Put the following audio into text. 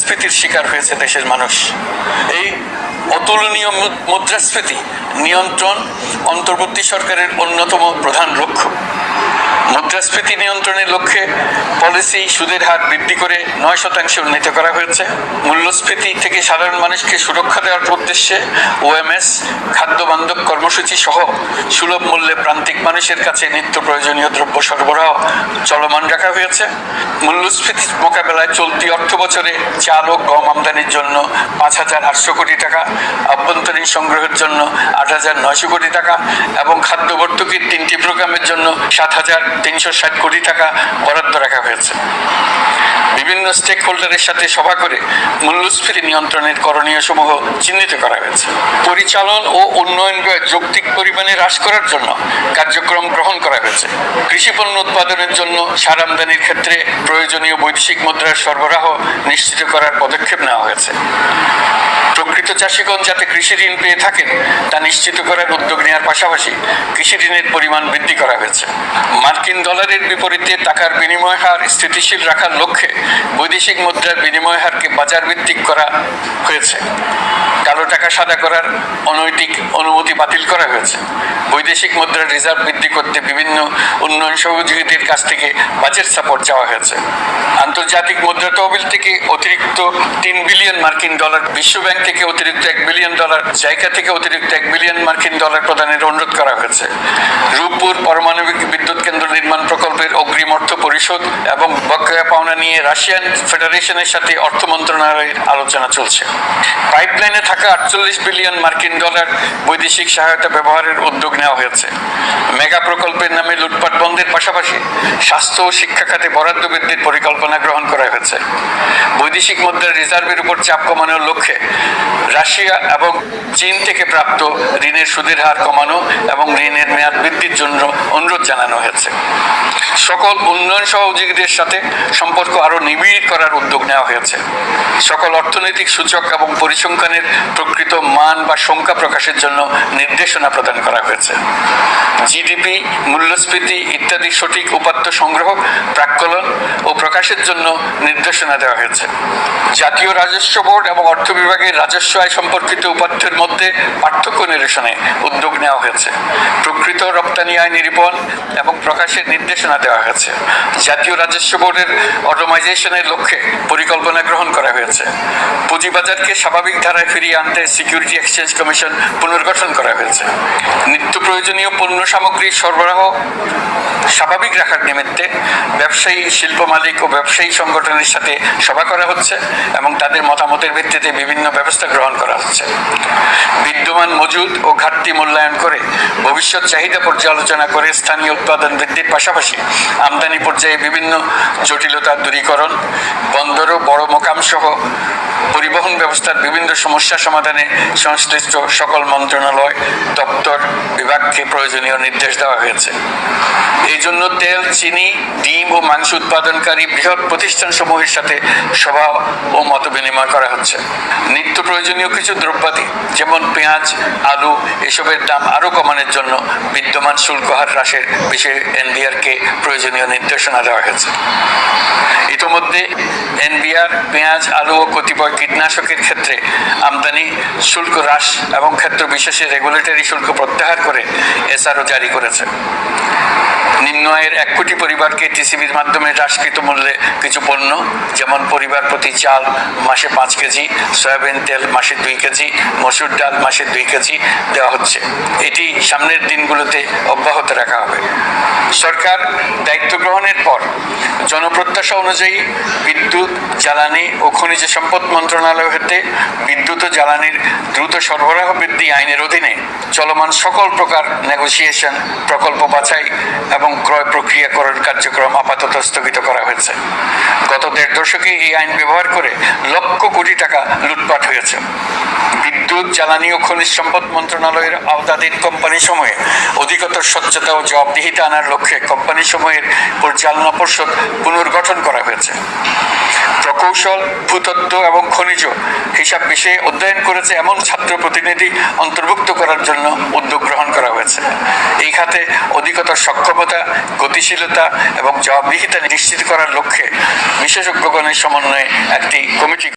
মুদ্রাস্ফীতির শিকার হয়েছে দেশের মানুষ। এই অতুলনীয় মুদ্রাস্ফীতি নিয়ন্ত্রণ অন্তর্বর্তী সরকারের অন্যতম প্রধান লক্ষ্য। মুদ্রাস্ফীতি নিয়ন্ত্রণের লক্ষ্যে পলিসি সুদের হার বৃদ্ধি করে নয় শতাংশে উন্নীত করা হয়েছে। মূল্যস্ফীতি থেকে সাধারণ মানুষকে সুরক্ষা দেওয়ার উদ্দেশ্যে ওএমএস খাদ্য বান্ধব কর্মসূচি সহ সুলভ মূল্যে প্রান্তিক মানুষের কাছে নিত্য প্রয়োজনীয় দ্রব্য সরবরাহ চলমান রাখা হয়েছে। মূল্যস্ফীতি মোকাবেলায় চলতি অর্থ বছরে চাল ও গম আমদানির জন্য পাঁচ হাজার আটশো কোটি টাকা, আভ্যন্তরীণ সংগ্রহের জন্য আট হাজার নয়শো কোটি টাকা এবং খাদ্য ভর্তুকির তিনটি প্রোগ্রামের জন্য সাত হাজার তিনশো ষাট কোটি টাকা বরাদ্দ রাখা হয়েছে। বিভিন্ন স্টেক হোল্ডারের সাথে সভা করে মূল্যস্ফীতি নিয়ন্ত্রণের করণীয় সমূহ চিহ্নিত করা হয়েছে। পরিচালন ও উন্নয়ন ব্যয় যৌক্তিক পরিমাণে হ্রাস করার জন্য কার্যক্রম গ্রহণ করা হয়েছে। কৃষি পণ্য উৎপাদনের জন্য সার আমদানির ক্ষেত্রে প্রয়োজনীয় বৈদেশিক মুদ্রার সরবরাহ নিশ্চিত করার পদক্ষেপ নেওয়া হয়েছে। প্রকৃত চাষিগণ যাতে কৃষি ঋণ পেয়ে থাকেন, তা নিশ্চিত করার উদ্যোগ নেওয়ার পাশাপাশি কৃষি ঋণের পরিমাণ বৃদ্ধি করা হয়েছে। মার্কিন ডলারের বিপরীতে টাকার বিনিময় হার স্থিতিশীল রাখার লক্ষ্যে বৈদেশিক মুদ্রার বিনিময় হারকে বাজার ভিত্তিক করা হয়েছে। কালো টাকা সাদা করার অনৈতিক অনুমতি বাতিল করা হয়েছে। বৈদেশিক মুদ্রার রিজার্ভ বৃদ্ধি করতে বিভিন্ন উন্নয়ন সহযোগীদের কাছ থেকে বাজেট সাপোর্ট চাওয়া হয়েছে। আন্তর্জাতিক মুদ্রা তহবিল থেকে অতিরিক্ত তিন বিলিয়ন মার্কিন ডলার বিশ্ব ব্যাংক থেকে অতিরিক্ত এক বিলিয়ন ডলার জায়গা থেকে অতিরিক্ত এক বিলিয়ন মার্কিন ডলার প্রদানের অনুরোধ করা হয়েছে। রূপপুর পারমাণবিক বিদ্যুৎ কেন্দ্র নির্মাণ প্রকল্পের অগ্রিম অর্থ পরিশোধ এবং বকেয়া পাওনা নিয়ে রাশিয়ান ফেডারেশনের সাথে অর্থ মন্ত্রণালয়ের আলোচনা চলছে। পাইপলাইনে থাকা আটচল্লিশ বিলিয়ন মার্কিন ডলার বৈদেশিক সহায়তা ব্যবহারের উদ্যোগ নেওয়া হয়েছে। মেগা প্রকল্পের নামে লুটপাট বন্ধের পাশাপাশি স্বাস্থ্য ও শিক্ষা খাতে বরাদ্দ বৃদ্ধির পরিকল্পনা গ্রহণ করা হয়েছে। বৈদেশিক মুদ্রার রিজার্ভের উপর চাপ কমানোর লক্ষ্যে রাশিয়া এবং চীন থেকে প্রাপ্ত ঋণের সুদের হার কমানো এবং ঋণের মেয়াদ বৃদ্ধির জন্য অনুরোধ জানানো হয়েছে। সকল উন্নয়ন সহযোগীদের সাথে সম্পর্ক আরও নিবিড় করার উদ্যোগ নেওয়া হয়েছে। সকল অর্থনৈতিক সূচক এবং পরিসংখ্যানের প্রকৃত মান বা সংখ্যা প্রকাশের জন্য নির্দেশনা প্রদান করা হয়েছে। জিডিপি, মূল্যস্ফীতি ইত্যাদি সঠিক উপাত্ত সংগ্রহ, প্রাক্কলন ও প্রকাশের জন্য নির্দেশনা দেওয়া হয়েছে। জাতীয় রাজস্ব বোর্ড এবং অর্থ বিভাগের রাজস্ব আয় সম্পর্কিত উপাত্তের মধ্যে পার্থক্য নিরসনে উদ্যোগ নেওয়া হয়েছে। প্রকৃত রপ্তানি আয় নিরূপণ এবং প্রকাশের নির্দেশনা দেওয়া হয়েছে। জাতীয় রাজস্ব বোর্ডের অটোমাইজেশনের লক্ষ্যে পরিকল্পনা গ্রহণ করা হয়েছে। পুঁজিবাজারকে স্বাভাবিক ধারায় ফিরিয়ে আনতে সিকিউরিটি এক্সচেঞ্জ কমিশন পুনর্গঠন করা হয়েছে। নিত্য প্রয়োজনীয় পণ্য সামগ্রী সরবরাহ স্বাভাবিক রাখার নিমিত্তে ব্যবসায়ী, শিল্প মালিক ও ব্যবসায়ী সংগঠনের সাথে সভা করা হচ্ছে এবং তাদের মতামতের ভিত্তিতে বিভিন্ন ব্যবস্থা গ্রহণ করা হচ্ছে। বিদ্যমান মজুদ ও ঘাটতি মূল্যায়ন করে ভবিষ্যৎ চাহিদা পর্যালোচনা করে স্থানীয় উৎপাদন বৃদ্ধির পাশাপাশি আমদানি পর্যায়ে বিভিন্ন জটিলতা দূরীকরণ, বন্দর ও বড় মোকাম সহ পরিবহন ব্যবস্থার বিভিন্ন সমস্যা সমাধানে সংশ্লিষ্ট সকল মন্ত্রণালয়, দপ্তর, বিভাগকে প্রয়োজনীয় নির্দেশ দেওয়া হয়েছে। এই জন্য তেল, চিনি, ডিম ও মাংস উৎপাদনকারী বৃহৎ প্রতিষ্ঠান সমূহের সাথে সভা ও মত বিনিময় করা হচ্ছে। নিত্য প্রয়োজনীয় কিছু দ্রব্যাদি, যেমন পেঁয়াজ, আলু, এসবের দাম আরও কমানোর জন্য বিদ্যমান শুল্ক হার হ্রাসের বিষয়ে এনবিআরকে প্রয়োজনীয় নির্দেশনা দেওয়া হয়েছে। ইতোমধ্যে এনবিআর, পেঁয়াজ, আলু ও কতিপয় কীটনাশকের ক্ষেত্রে আমদানি, শুল্ক হ্রাস এবং ক্ষেত্র বিশেষে রেগুলেটরি শুল্ক প্রত্যাহার করে এসআরও জারি করেছে। নিম্ন আয়ের এক কোটি পরিবারকে টিসিবির মাধ্যমে হ্রাসকৃত মূল্যে কিছু পণ্য, যেমন পরিবার প্রতি চাল, মাসে পাঁচ কেজি, সয়াবিন তেল, মাসে দুই কেজি, মসুর ডাল, মাসে দুই কেজি দেওয়া হচ্ছে। এটি সামনের দিনগুলোতে অব্যাহত রাখা হবে। সরকার দায়িত্ব গ্রহণের পর জনপ্রত্যাশা অনুযায়ী বিদ্যুৎ, জ্বালানি ও খনিজ সম্পদ মন্ত্রণালয় হতে বিদ্যুৎ ও জ্বালানির দ্রুত সরবরাহ বৃদ্ধি আইনের অধীনে চলমান সকল প্রকার নেগোসিয়েশন প্রকল্প বাছাই এবং ক্রয় প্রক্রিয়াকরণ কার্যক্রম আপাতত স্থগিত করা হয়েছে। গত দেড় দশকে এই আইন ব্যবহার করে লক্ষ কোটি টাকা লুটপাট হয়েছে। বিদ্যুৎ জ্বালানি ও খনিজ সম্পদ মন্ত্রণালয়ের আওতাধীন কোম্পানি সমূহে অধিকতর স্বচ্ছতা ও জবাবদিহিতা আনার লক্ষ্যে কোম্পানি সমূহের পরিচালনা পর্ষদ পুনর্গঠন করা হয়েছে। প্রকৌশল, ভূতত্ত্ব এবং খনিজ হিসাব বিষয়ে অধ্যয়ন করেছে এমন ছাত্র প্রতিনিধি অন্তর্ভুক্ত করার জন্য উদ্যোগ গ্রহণ করা হয়েছে। এই খাতে অধিকতর সক্ষমতা, গতিশীলতা এবং জবাবদিহিতা নিশ্চিত করার লক্ষ্যে বিশেষজ্ঞগণের সমন্বয়ে একটি কমিটি